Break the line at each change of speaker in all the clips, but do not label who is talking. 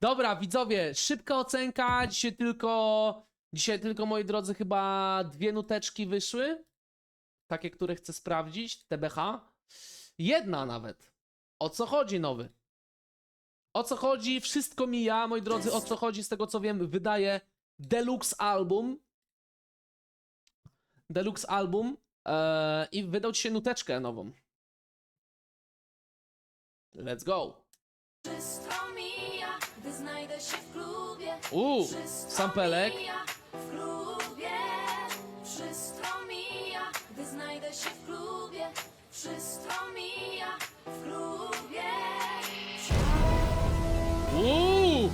Dobra, widzowie, szybka ocenka. Dzisiaj tylko, dzisiaj tylko, moi drodzy, chyba dwie nuteczki wyszły. Takie, które chcę sprawdzić. TBH. Jedna nawet. O co chodzi, nowy? O co chodzi? Wszystko mija, moi drodzy. O co chodzi? Z tego co wiem, wydaje Deluxe Album. Deluxe Album. Eee, I wydał ci się nuteczkę nową. Let's go.
Wszystko
sampelek.
w klubie. Wszystko mija, gdy znajdę się w klubie. Wszystko mija w klubie.
Uuu!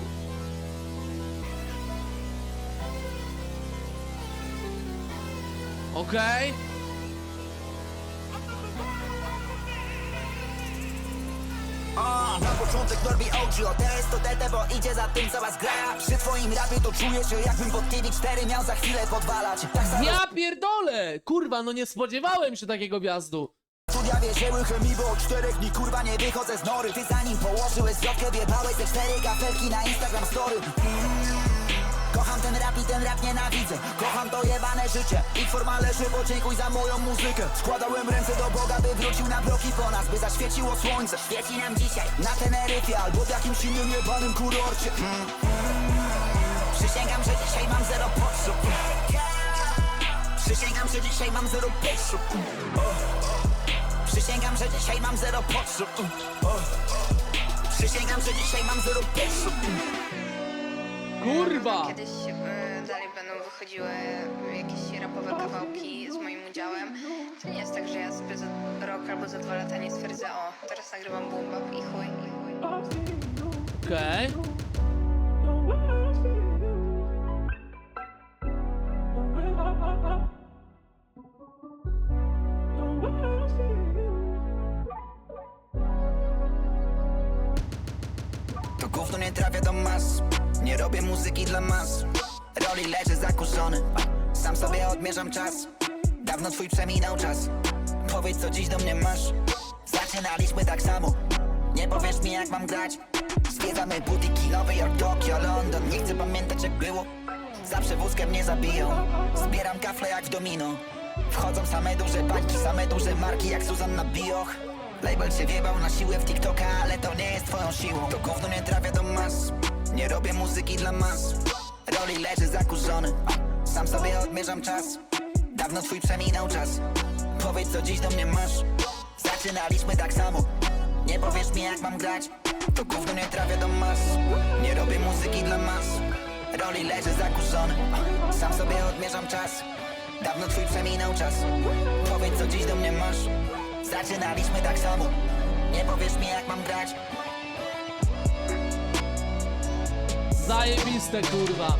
Okej.
A, początek Norbi OG, to jest to DT, bo idzie za tym cała zgra Przy twoim rapie to czuję się jakbym pod TV4 miał za chwilę podwalać Tak samo
Ja pierdolę! Kurwa, no nie spodziewałem się takiego wjazdu.
studia wierzyły chemii, bo od czterech dni kurwa nie wychodzę z nory Ty zanim położyłeś zwrotkę, ze cztery kafelki na Instagram story Mm. Ten rap i ten rap nienawidzę. Kocham to jebane życie. I forma leży, podziękuj za moją muzykę. Składałem ręce do Boga, by wrócił na bloki po nas By zaświeciło słońce. Świeci nam dzisiaj Na Teneryfie albo w jakimś innym jebanym kurorcie. Mm. Przysięgam, że dzisiaj mam zero potrzeb Przysięgam, że dzisiaj mam zero potrzeb Przysięgam, że dzisiaj mam zero potrzeb Przysięgam, że dzisiaj mam zero potrzeb
Kurwa!
Kiedyś e, dalej będą wychodziły jakieś rapowe kawałki z moim udziałem. To nie jest tak, że ja sobie za rok albo za dwa lata nie stwierdzę, o, teraz nagrywam boom bap i chuj, i chuj.
Okej.
To gówno nie trafia do mas Nie robię muzyki dla mas. Roli leży zakurzony. Sam sobie odmierzam czas. Dawno twój przeminął czas. Powiedz co dziś do mnie masz. Zaczynaliśmy tak samo. Nie powiesz mi jak mam grać. Zwiedzamy butiki Nowy Jork, Tokio, London. Nie chcę pamiętać jak było. Zawsze wózkiem mnie zabiją. Zbieram kafle jak w domino. Wchodzą same duże pańki, same duże marki jak Suzanna Bioch. Label się wjebał na siłę w TikToka, ale to nie jest twoją siłą. To gówno nie trafia do mas Nie robię muzyki dla mas. Roli leży zakurzony. Sam sobie odmierzam czas. Dawno twój przeminął czas. Powiedz co dziś do mnie masz. Zaczynaliśmy tak samo. Nie powiesz mi jak mam grać. To gówno nie trafia do mas. Nie robię muzyki dla mas. Roli leży zakurzony. Sam sobie odmierzam czas. Dawno twój przeminął czas. Powiedz co dziś do mnie masz. Zaczynaliśmy tak samo. Nie powiesz mi jak mam grać
Zajebiste, kurwa.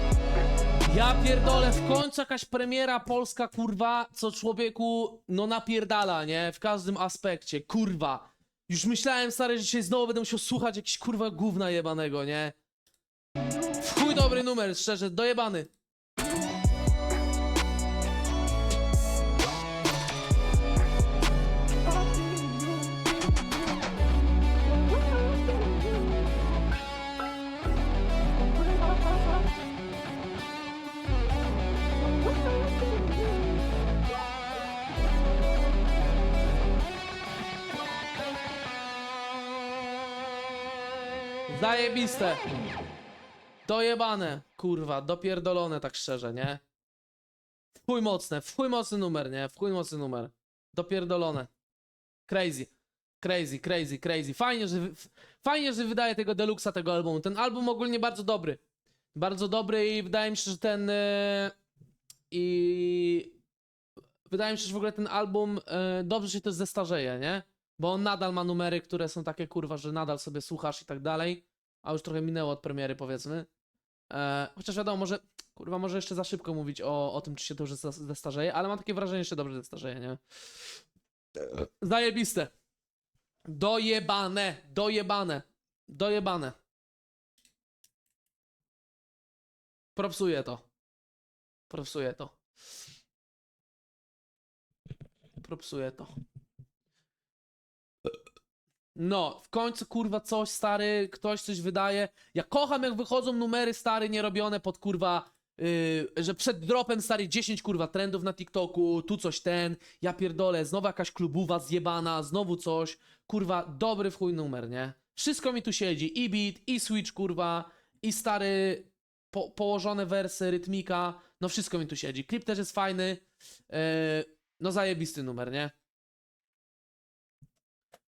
Ja pierdolę, w końcu jakaś premiera polska, kurwa, co człowieku, no napierdala, nie? W każdym aspekcie, kurwa. Już myślałem, stary, że dzisiaj znowu będę musiał słuchać jakiś, kurwa, gówna jebanego, nie? W chuj dobry numer, szczerze, dojebany. Zajebiste. Dojebane, kurwa, dopierdolone tak szczerze, nie? W mocne, w mocny numer, nie? W mocny numer. Dopierdolone. Crazy. Crazy, crazy, crazy. Fajnie, że, fajnie, że wydaje tego deluxa tego albumu. Ten album ogólnie bardzo dobry. Bardzo dobry i wydaje mi się, że ten... e, I... Wydaje mi się, że w ogóle ten album e, dobrze się też zestarzeje, nie? Bo on nadal ma numery, które są takie kurwa, że nadal sobie słuchasz i tak dalej. A już trochę minęło od premiery, powiedzmy. E, chociaż wiadomo, może, kurwa, może jeszcze za szybko mówić o, o tym, czy się dobrze zes- zestarzeje, ale mam takie wrażenie, że się dobrze zestarzeje, nie? Zajebiste. Dojebane, dojebane, dojebane. Propsuję to. Propsuję to. Propsuję to. No, w końcu kurwa coś stary, ktoś coś wydaje. Ja kocham jak wychodzą numery stary nierobione pod kurwa, yy, że przed dropem stary 10 kurwa trendów na TikToku, tu coś ten, ja pierdolę, znowu jakaś klubuwa zjebana, znowu coś, kurwa, dobry w chuj numer, nie? Wszystko mi tu siedzi, i beat, i switch kurwa, i stary po, położone wersy, rytmika, no wszystko mi tu siedzi. Klip też jest fajny, yy, no zajebisty numer, nie?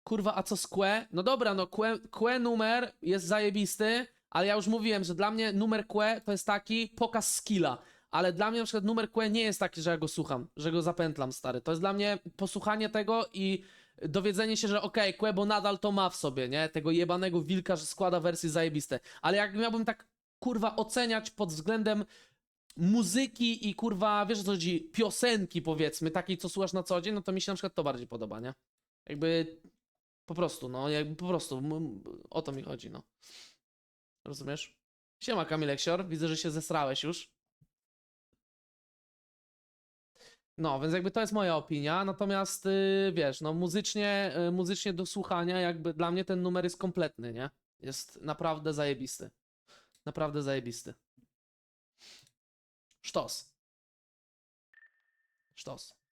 Kurwa, a co z Kłe? No dobra, no Kłe, Kłe numer jest zajebisty, ale ja już mówiłem, że dla mnie numer Kłe to jest taki pokaz skilla. Ale dla mnie na przykład numer Kłe nie jest taki, że ja go słucham, że go zapętlam, stary. To jest dla mnie posłuchanie tego i dowiedzenie się, że okej, okay, Kłebo nadal to ma w sobie, nie? Tego jebanego wilka, że składa wersje zajebiste. Ale jak miałbym tak, kurwa, oceniać pod względem muzyki i kurwa, wiesz co chodzi, piosenki powiedzmy, takiej co słuchasz na co dzień, no to mi się na przykład to bardziej podoba, nie? Jakby po prostu, no, jakby po prostu, o to mi chodzi, no. Rozumiesz? Siema Kamileksior, widzę, że się zesrałeś już. No, więc jakby to jest moja opinia, natomiast yy, wiesz, no muzycznie, yy, muzycznie do słuchania jakby dla mnie ten numer jest kompletny, nie? Jest naprawdę zajebisty. Naprawdę zajebisty. Sztos. Sztos.